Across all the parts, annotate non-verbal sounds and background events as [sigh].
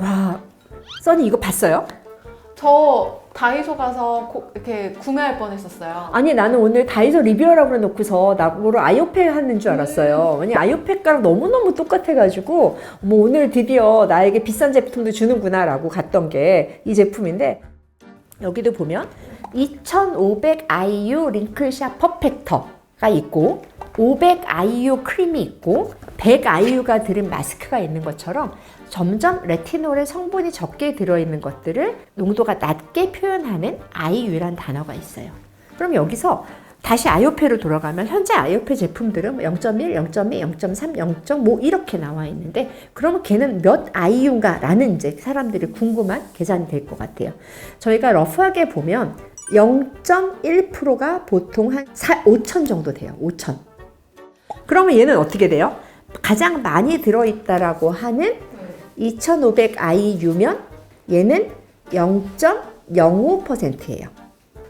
와, 써니 이거 봤어요? 저 다이소 가서 고- 이렇게 구매할 뻔했었어요. 아니 나는 오늘 다이소 리뷰하라고 해놓고서 나보고 아이오팩 하는 줄 알았어요. 왜냐 아이오팩과랑 너무너무 똑같아가지고 뭐 오늘 드디어 나에게 비싼 제품도 주는구나라고 갔던 게 이 제품인데 여기도 보면 2500 IU 링클샷 퍼펙터가 있고 500 IU 크림이 있고 100 IU가 들은 마스크가 있는 것처럼 점점 레티놀의 성분이 적게 들어있는 것들을 농도가 낮게 표현하는 IU란 단어가 있어요. 그럼 여기서 다시 아이오페로 돌아가면 현재 아이오페 제품들은 0.1, 0.2, 0.3, 0.5 이렇게 나와 있는데 그러면 걔는 몇 IU인가라는 이제 사람들이 궁금한 계산이 될 것 같아요. 저희가 러프하게 보면 0.1%가 보통 한 4, 5천 정도 돼요. 5천. 그러면 얘는 어떻게 돼요? 가장 많이 들어있다라고 하는 2500 IU면 얘는 0.05%예요.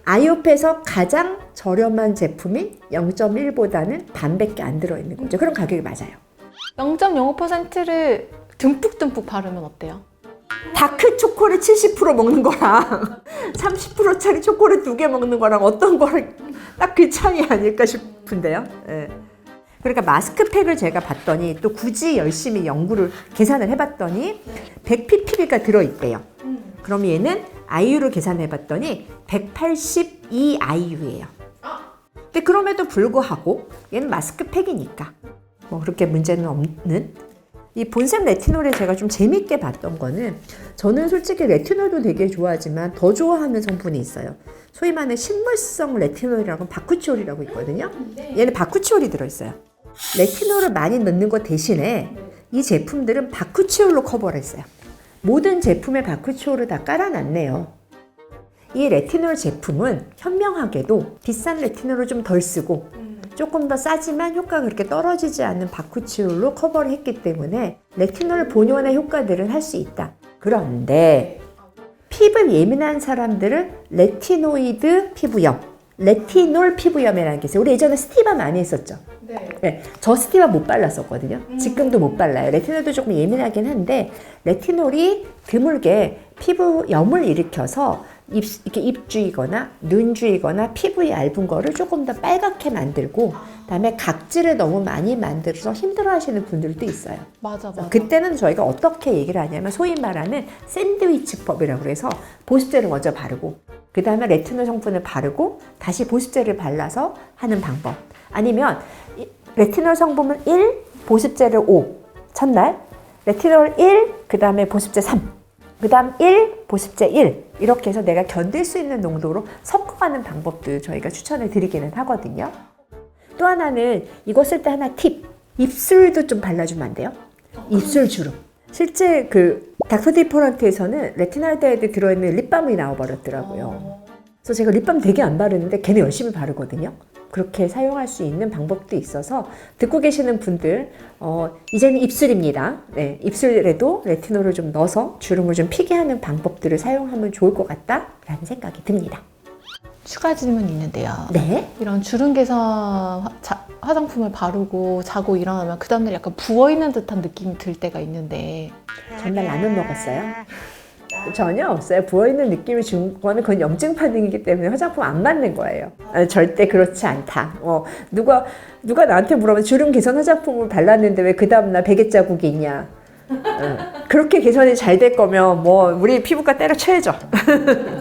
아이오페에서 가장 저렴한 제품인 0.1보다는 반밖에 안 들어있는 거죠. 그럼 가격이 맞아요. 0.05%를 듬뿍듬뿍 바르면 어때요? 다크 초콜릿 70% 먹는 거랑 [laughs] 30%짜리 초콜릿 두 개 먹는 거랑 어떤 거를 딱그 차이 아닐까 싶은데요. 예. 그러니까 마스크팩을 제가 봤더니 또 굳이 열심히 연구를 계산을 해봤더니 100ppb가 들어있대요. 그럼 얘는 IU를 계산해봤더니 182 IU예요. 근데 그럼에도 불구하고 얘는 마스크팩이니까 뭐 그렇게 문제는 없는 이 본샘 레티놀에 제가 좀 재밌게 봤던 거는 저는 솔직히 레티놀도 되게 좋아하지만 더 좋아하는 성분이 있어요. 소위 말하는 식물성 레티놀이라고 바쿠치올이라고 있거든요. 얘는 바쿠치올이 들어있어요. 레티놀을 많이 넣는 것 대신에 이 제품들은 바쿠치올로 커버를 했어요. 모든 제품에 바쿠치올을 다 깔아놨네요. 이 레티놀 제품은 현명하게도 비싼 레티놀을 좀 덜 쓰고 조금 더 싸지만 효과가 그렇게 떨어지지 않는 바쿠치올로 커버를 했기 때문에 레티놀 본연의 효과들은 할 수 있다. 그런데 피부 예민한 사람들은 레티노이드 피부염, 레티놀 피부염이라는 게 있어요. 우리 예전에 스티바 많이 했었죠. 네. 네, 저 스티바 못 발랐었거든요. 지금도 못 발라요. 레티놀도 조금 예민하긴 한데 레티놀이 드물게 피부염을 일으켜서 입, 이렇게 입주이거나 눈주이거나 피부 얇은 거를 조금 더 빨갛게 만들고 그다음에 각질을 너무 많이 만들어서 힘들어하시는 분들도 있어요. 맞아, 맞아. 그때는 저희가 어떻게 얘기를 하냐면 소위 말하는 샌드위치법이라고 해서 보습제를 먼저 바르고 그 다음에 레티놀 성분을 바르고 다시 보습제를 발라서 하는 방법 아니면 이- 레티놀 성분은 1, 보습제를 5 첫날 레티놀 1, 그 다음에 보습제 3, 그 다음 1, 보습제 1 이렇게 해서 내가 견딜 수 있는 농도로 섞어가는 방법도 저희가 추천을 드리기는 하거든요. 또 하나는 이거 쓸 때 하나 팁. 입술도 좀 발라주면 안 돼요? 입술 주름. 실제 그 닥터디포란트에서는 레티날데에 들어있는 립밤이 나와버렸더라고요. 그래서 제가 립밤 되게 안 바르는데 걔는 열심히 바르거든요. 그렇게 사용할 수 있는 방법도 있어서 듣고 계시는 분들 어, 이제는 입술입니다. 네, 입술에도 레티놀을 좀 넣어서 주름을 좀 피게 하는 방법들을 사용하면 좋을 것 같다라는 생각이 듭니다. 추가 질문 있는데요. 네. 이런 주름 개선 화, 자- 화장품을 바르고 자고 일어나면 그 다음날 약간 부어 있는 듯한 느낌이 들 때가 있는데 전날 라면 먹었어요? 전혀 없어요. 부어있는 느낌이 준 거는 그건 염증 반응이기 때문에 화장품 안 맞는 거예요. 아, 절대 그렇지 않다. 어, 누가, 누가 나한테 물어보면 주름 개선 화장품을 발랐는데 왜 그 다음날 베개 자국이 있냐. 어, 그렇게 개선이 잘 될 거면 뭐 우리 피부과 때려쳐야죠. [laughs]